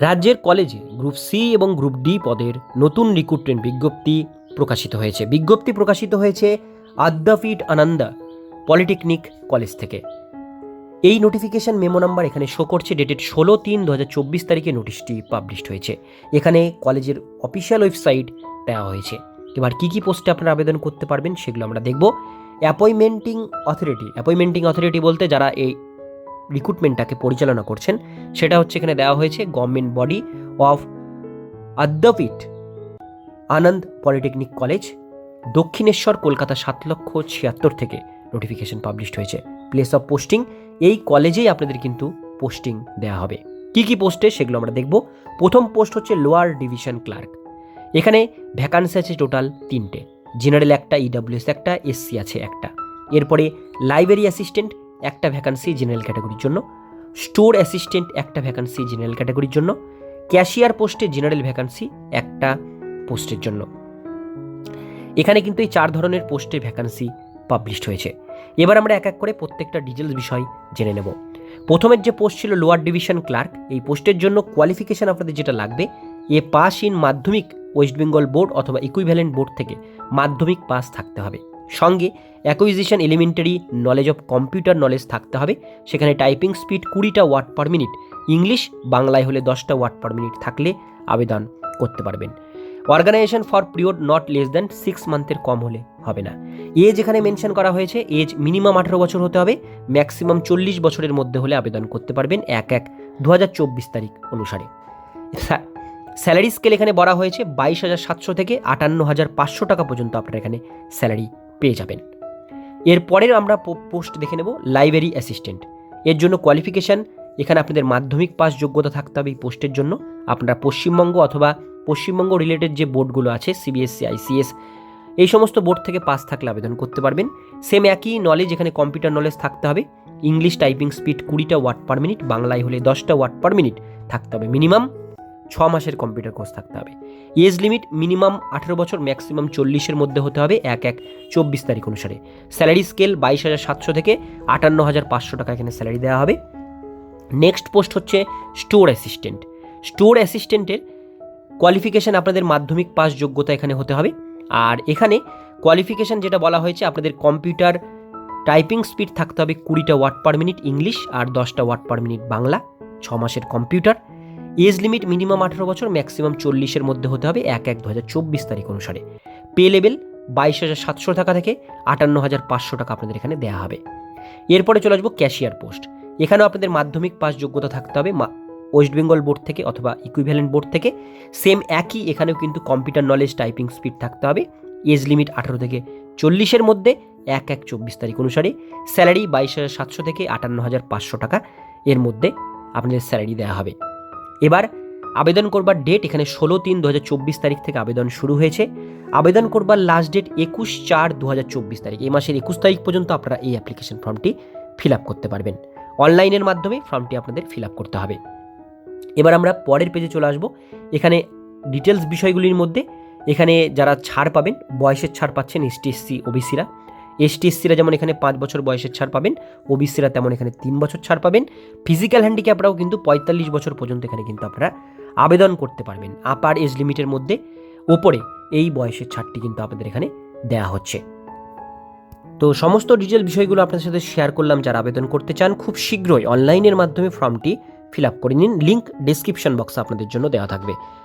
রাজ্যের কলেজে group C এবং গ্রুপ ডি পদের নতুন রিক্রুটমেন্ট বিজ্ঞপ্তি প্রকাশিত হয়েছে। বিজ্ঞপ্তি প্রকাশিত হয়েছে আদ্যাপীঠ আনন্দা পলিটেকনিক কলেজ থেকে। এই নোটিফিকেশন মেমো নাম্বার এখানে শো করছে ডেটেড ষোলো তিন দু হাজার চব্বিশ তারিখে নোটিশটি পাবলিশড হয়েছে। এখানে কলেজের অফিসিয়াল ওয়েবসাইট দেওয়া হয়েছে। এবার কী কী পোস্টে আপনারা আবেদন করতে পারবেন সেগুলো আমরা দেখব। অ্যাপয়েন্টমেন্টিং অথরিটি অ্যাপয়েন্টমেন্টিং অথরিটি বলতে যারা এই রিক্রুটমেন্টটাকে পরিচালনা করছেন। সেটা হচ্ছে এখানে দেওয়া হয়েছে government body of Adyapeeth Ananda polytechnic college Dakshineswar, Kolkata সাত লক্ষ ছিয়াত্তর থেকে নোটিফিকেশন পাবলিশড হয়েছে। প্লেস অফ পোস্টিং এই কলেজেই আপনাদের কিন্তু পোস্টিং দেওয়া হবে। কি কি পোস্টে সেগুলো আমরা দেখব। প্রথম পোস্ট হচ্ছে লোয়ার ডিভিশন ক্লার্ক এখানে ভ্যাকান্সি আছে টোটাল তিনটে। জেনারেল একটা ইডাব্লিউএস একটা এসসি আছে একটা। এরপরে লাইব্রেরি অ্যাসিস্ট্যান্ট একটা ভ্যাকান্সি জেনারেল ক্যাটাগরির জন্য স্টোর অ্যাসিস্ট্যান্ট একটা ভ্যাকান্সি জেনারেল ক্যাটাগরির জন্য ক্যাশিয়ার পোস্টে জেনারেল ভ্যাকান্সি একটা পোস্টের জন্য। এখানে কিন্তু এই চার ধরনের পোস্টে ভ্যাকান্সি পাবলিশড হয়েছে। এবার আমরা এক এক করে প্রত্যেকটা ডিটেলস বিষয় জেনে নেব। প্রথমের যে পোস্ট ছিল লোয়ার ডিভিশন ক্লার্ক এই পোস্টের জন্য কোয়ালিফিকেশন আপনাদের যেটা লাগবে, a pass in Madhyamik West Bengal board অথবা ইকুইভ্যালেন্ট বোর্ড থেকে মাধ্যমিক পাস থাকতে হবে। সঙ্গে acquisition elementary knowledge of computer knowledge থাকতে হবে। সেখানে টাইপিং স্পিড কুড়িটা ওয়ার্ড পার মিনিট ইংলিশ বাংলায় হলে দশটা ওয়ার্ড পার মিনিট থাকলে আবেদন করতে পারবেন। Organization for period not less than six মান্থের কম হলে হবে না। এজ এখানে মেনশন করা হয়েছে। এজ মিনিমাম আঠারো বছর হতে হবে। ম্যাক্সিমাম চল্লিশ বছরের মধ্যে হলে আবেদন করতে পারবেন এক এক দু তারিখ অনুসারে। স্যালারি স্কেল এখানে বলা হয়েছে বাইশ হাজার সাতশো থেকে আটান্ন হাজার পাঁচশো টাকা পর্যন্ত আপনারা এখানে স্যালারি পেয়ে যাবেন। এরপরের আমরা পোস্ট দেখে নেব, লাইব্রেরি অ্যাসিস্ট্যান্ট। এর জন্য কোয়ালিফিকেশান, এখানে আপনাদের মাধ্যমিক পাস যোগ্যতা থাকতে হবে এই পোস্টের জন্য। আপনারা পশ্চিমবঙ্গ অথবা পশ্চিমবঙ্গ রিলেটেড যে বোর্ডগুলো আছে সিবিএসসি আইসিএস এই সমস্ত বোর্ড থেকে পাস থাকলে আবেদন করতে পারবেন। সেম একই নলেজ এখানে কম্পিউটার নলেজ থাকতে হবে। ইংলিশ টাইপিং স্পিড কুড়িটা ওয়ার্ড পার মিনিট বাংলায় হলে দশটা ওয়ার্ড পার মিনিট থাকতে হবে মিনিমাম ছ মাসের কম্পিউটার কোর্স থাকতে হবে। এজ লিমিট মিনিমাম আঠেরো বছর ম্যাক্সিমাম চল্লিশের মধ্যে হতে হবে এক এক চব্বিশ তারিখ অনুসারে। স্যালারি স্কেল বাইশ হাজার সাতশো থেকে আটান্ন হাজার পাঁচশো টাকা এখানে স্যালারি দেওয়া হবে। নেক্সট পোস্ট হচ্ছে স্টোর অ্যাসিস্ট্যান্ট স্টোর অ্যাসিস্ট্যান্টের কোয়ালিফিকেশান আপনাদের মাধ্যমিক পাস যোগ্যতা এখানে হতে হবে। আর এখানে কোয়ালিফিকেশান যেটা বলা হয়েছে, আপনাদের কম্পিউটার টাইপিং স্পিড থাকতে হবে কুড়িটা ওয়ার্ড পার মিনিট ইংলিশ আর দশটা ওয়ার্ড পার মিনিট বাংলা। ছ মাসের কম্পিউটার এজ লিমিট মিনিমাম আঠেরো বছর, ম্যাক্সিমাম চল্লিশের মধ্যে হতে হবে এক এক দু হাজার চব্বিশ তারিখ অনুসারে। পে লেভেল বাইশ হাজার সাতশো টাকা থেকে আটান্ন হাজার পাঁচশো টাকা আপনাদের এখানে দেওয়া হবে। এরপরে চলে আসব ক্যাশিয়ার পোস্ট। এখানেও আপনাদের মাধ্যমিক পাস যোগ্যতা থাকতে হবে ওয়েস্ট বেঙ্গল বোর্ড থেকে অথবা ইকুইভ্যালেন্ট বোর্ড থেকে। সেম একই এখানেও কিন্তু কম্পিউটার নলেজ টাইপিং স্পিড থাকতে হবে, এজ লিমিট আঠারো থেকে চল্লিশের মধ্যে এক এক চব্বিশ তারিখ অনুসারে। স্যালারি বাইশ হাজার সাতশো থেকে আটান্ন হাজার পাঁচশো টাকা এর মধ্যে আপনাদের স্যালারি দেওয়া হবে। এবার আবেদন করবার ডেট এখানে ষোলো তিন দু তারিখ থেকে আবেদন শুরু হয়েছে। আবেদন করবার লাস্ট ডেট একুশ চার দু তারিখ। এই মাসের একুশ তারিখ পর্যন্ত আপনারা এই অ্যাপ্লিকেশন ফর্মটি ফিল আপ করতে পারবেন। অনলাইনের মাধ্যমে ফর্মটি আপনাদের ফিল আপ করতে হবে। এবার আমরা পরের পেজে চলে আসব। এখানে ডিটেলস বিষয়গুলির মধ্যে এখানে যারা ছাড় পাবেন, বয়সের ছাড় পাচ্ছেন এসটি এসসি ওবিসিরা এসটি এসসিরা যেমন এখানে পাঁচ বছর বয়সের ছাড় পাবেন, ওবিসিরা তেমন এখানে তিন বছর ছাড় পাবেন, ফিজিক্যাল হ্যান্ডিক্যাপরাও কিন্তু পঁয়তাল্লিশ বছর পর্যন্ত এখানে কিন্তু আপনারা আবেদন করতে পারবেন। আপার এজ লিমিটের মধ্যে ওপরে এই বয়সের ছাড়টি কিন্তু আপনাদের এখানে দেওয়া হচ্ছে। তো সমস্ত ডিটেল বিষয়গুলো আপনাদের সাথে শেয়ার করলাম, যারা আবেদন করতে চান, খুব শীঘ্রই অনলাইনের মাধ্যমে ফর্মটি ফিল আপ করে নিন। লিঙ্ক ডিসক্রিপশন বক্সে আপনাদের জন্য দেওয়া থাকবে।